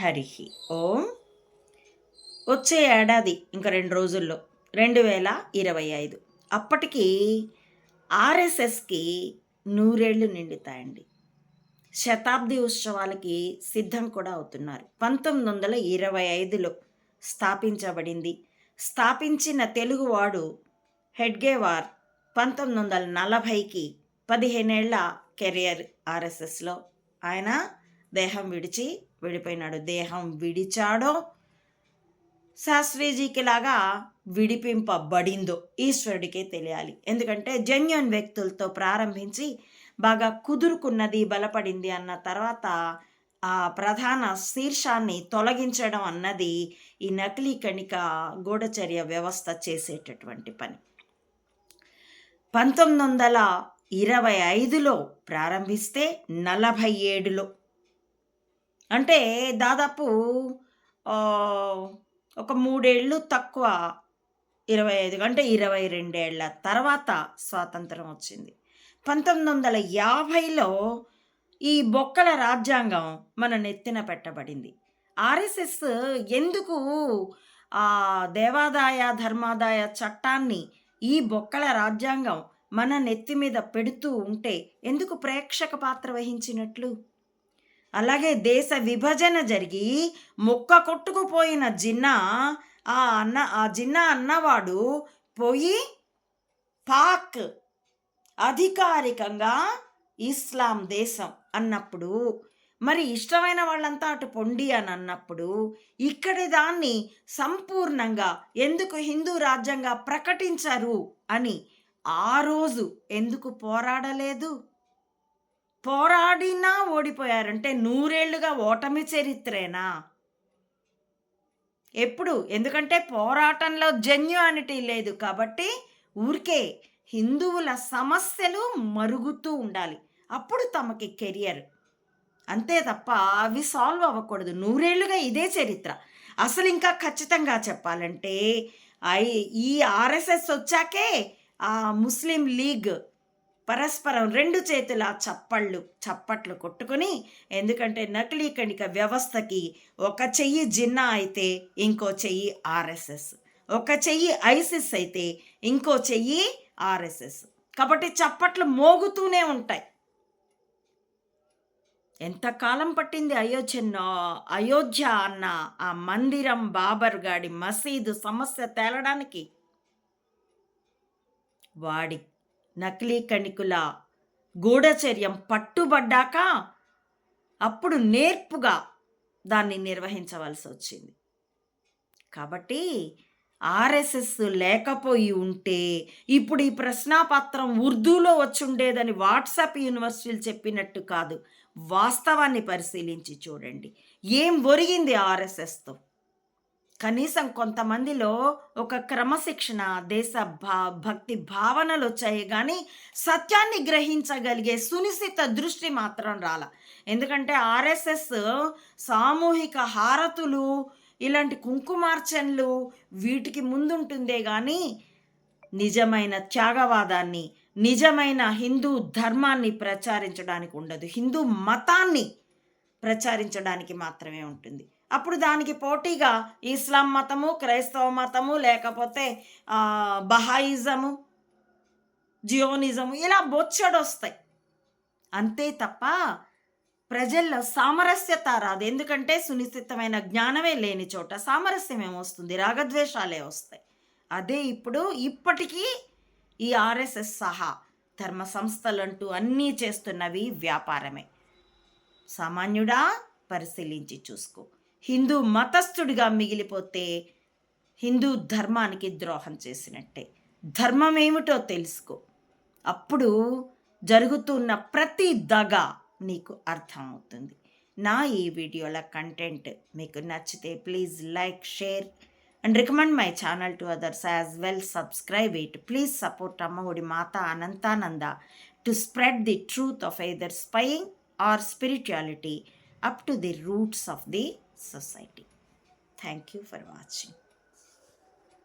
హరి ఓం. వచ్చే ఏడాది ఇంకా రెండు రోజుల్లో రెండు వేల ఇరవై ఐదు. అప్పటికి ఆర్ఎస్ఎస్కి నూరేళ్ళు నిండుతాయండి. శతాబ్ది ఉత్సవాలకి సిద్ధం కూడా అవుతున్నారు. పంతొమ్మిది వందల ఇరవై ఐదులో స్థాపించబడింది. స్థాపించిన తెలుగువాడు హెడ్గేవార్ పంతొమ్మిది వందల నలభైకి పదిహేనేళ్ళ కెరియర్ ఆర్ఎస్ఎస్లో. ఆయన దేహం విడిచి విడిపోయినాడు. దేహం విడిచాడో శాస్త్రీజీకి లాగా విడిపింపబడిందో ఈశ్వరుడికే తెలియాలి. ఎందుకంటే జెన్యున్ వ్యక్తులతో ప్రారంభించి బాగా కుదురుకున్నది బలపడింది అన్న తర్వాత ఆ ప్రధాన శీర్షాన్ని తొలగించడం అన్నది ఈ నకిలీ కణిక గూఢచర్య వ్యవస్థ చేసేటటువంటి పని. పంతొమ్మిది వందల ఇరవై ఐదులో ప్రారంభిస్తే నలభై ఏడులో అంటే దాదాపు ఒక మూడేళ్ళు తక్కువ ఇరవై ఐదు అంటే ఇరవై రెండేళ్ళ తర్వాత స్వాతంత్రం వచ్చింది. పంతొమ్మిది వందల యాభైలో ఈ బొక్కల రాజ్యాంగం మన నెత్తిన పెట్టబడింది. ఆర్ఎస్ఎస్ ఎందుకు ఆ దేవాదాయ ధర్మాదాయ చట్టాన్ని ఈ బొక్కల రాజ్యాంగం మన నెత్తి మీద పెడుతూ ఉంటే ఎందుకు ప్రేక్షక పాత్ర వహించినట్లు? అలాగే దేశ విభజన జరిగి మొక్క కొట్టుకుపోయిన జిన్నా ఆ అన్న ఆ జిన్నా అన్నవాడు పోయి పాక్ అధికారికంగా ఇస్లాం దేశం అన్నప్పుడు మరి ఇష్టమైన వాళ్ళంతా అటు పొండి అని అన్నప్పుడు ఇక్కడి దాన్ని సంపూర్ణంగా ఎందుకు హిందూ రాజ్యంగా ప్రకటించరు అని ఆ రోజు ఎందుకు పోరాడలేదు? పోరాడినా ఓడిపోయారంటే నూరేళ్ళుగా ఓటమి చరిత్రేనా? ఎప్పుడు? ఎందుకంటే పోరాటంలో జెన్యునిటీ లేదు కాబట్టి ఊరికే హిందువుల సమస్యలు మరుగుతూ ఉండాలి. అప్పుడు తమకి కెరియర్. అంతే తప్ప అవి సాల్వ్ అవ్వకూడదు. నూరేళ్ళుగా ఇదే చరిత్ర. అసలు ఇంకా ఖచ్చితంగా చెప్పాలంటే ఈ ఆర్ఎస్ఎస్ వచ్చాకే ఆ ముస్లిం లీగ్ పరస్పరం రెండు చేతుల చప్పళ్ళు చప్పట్లు కొట్టుకుని ఎందుకంటే నకిలీ కణిక వ్యవస్థకి ఒక చెయ్యి జిన్నా అయితే ఇంకో చెయ్యి ఆర్ఎస్ఎస్. ఒక చెయ్యి ఐసిస్ అయితే ఇంకో చెయ్యి ఆర్ఎస్ఎస్. కాబట్టి చప్పట్లు మోగుతూనే ఉంటాయి. ఎంతకాలం పట్టింది అయోధ్య అయోధ్య అన్న ఆ మందిరం బాబర్ గాడి మసీదు సమస్య తేలడానికి? వాడి నకిలీ కణికుల గూఢచర్యం పట్టుబడ్డాక అప్పుడు నేర్పుగా దాన్ని నిర్వహించవలసి వచ్చింది. కాబట్టి ఆర్ఎస్ఎస్ లేకపోయి ఉంటే ఇప్పుడు ఈ ప్రశ్నాపత్రం ఉర్దూలో వచ్చుండేదని వాట్సాప్ యూనివర్సిటీలు చెప్పినట్టు కాదు. వాస్తవాన్ని పరిశీలించి చూడండి. ఏం ఒరిగింది ఆర్ఎస్ఎస్తో? కనీసం కొంతమందిలో ఒక క్రమశిక్షణ దేశ భా భక్తి భావనలు వచ్చాయి కానీ సత్యాన్ని గ్రహించగలిగే సునిశ్చిత దృష్టి మాత్రం రాల. ఎందుకంటే ఆర్ఎస్ఎస్ సామూహిక హారతులు ఇలాంటి కుంకుమార్చనలు వీటికి ముందుంటుందే కానీ నిజమైన త్యాగవాదాన్ని నిజమైన హిందూ ధర్మాన్ని ప్రచారించడానికి ఉండదు. హిందూ మతాన్ని ప్రచారించడానికి మాత్రమే ఉంటుంది. అప్పుడు దానికి పోటీగా ఇస్లాం మతము క్రైస్తవ మతము లేకపోతే బహాయిజము జియోనిజము ఇలా బొచ్చడొస్తాయి. అంతే తప్ప ప్రజల్లో సామరస్యత రాదు. ఎందుకంటే సునిశ్చితమైన జ్ఞానమే లేని చోట సామరస్యం ఏమొస్తుంది? రాగద్వేషాలే వస్తాయి. అదే ఇప్పుడు ఇప్పటికీ ఈ ఆర్ఎస్ఎస్ సహా ధర్మ సంస్థలంటూ అన్నీ చేస్తున్నవి వ్యాపారమే. సామాన్యుడా పరిశీలించి చూసుకో. హిందూ మతస్థుడిగా మిగిలిపోతే హిందూ ధర్మానికి ద్రోహం చేసినట్టే. ధర్మం ఏమిటో తెలుసుకో. అప్పుడు జరుగుతున్న ప్రతి దగ నీకు అర్థమవుతుంది. నా ఈ వీడియోల కంటెంట్ మీకు నచ్చితే please like share and recommend my channel to others as well. Subscribe it. Please support Ammavodi Mata Anantananda to spread the truth of either spying or spirituality up to the roots of the society. Thank you for watching.